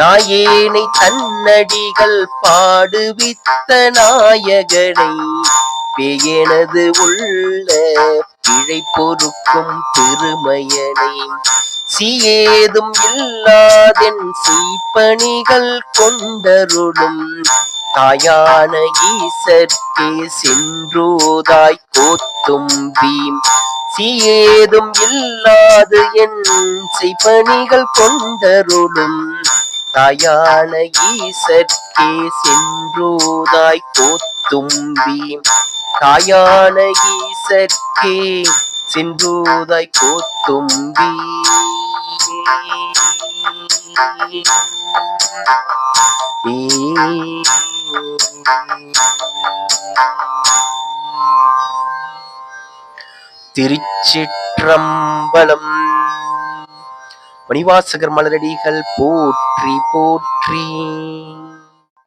நாயேனை தன்னடிகள் பாடுவித்த நாயகனை பேயனது உள்ள பிழை பொறுக்கும் திருமயனை. சீயேதும் இல்லாதென் செய்பணிகள் கொண்டருளும் தாயான ஈசற்கே சென்றோதாய் வீம். சீயேதும் இல்லாது என் செய்பணிகள் கொண்டருளும் தாயான ஈசற்கே சென்றோதாய் கோத்தும்பி. தாயான ஈசற்கே சென்றோதாய் கோத்தும்பி. திருச்சிற்றம்பலம் மணிவாசகர் மலரடிகள் போற்றி போற்றி.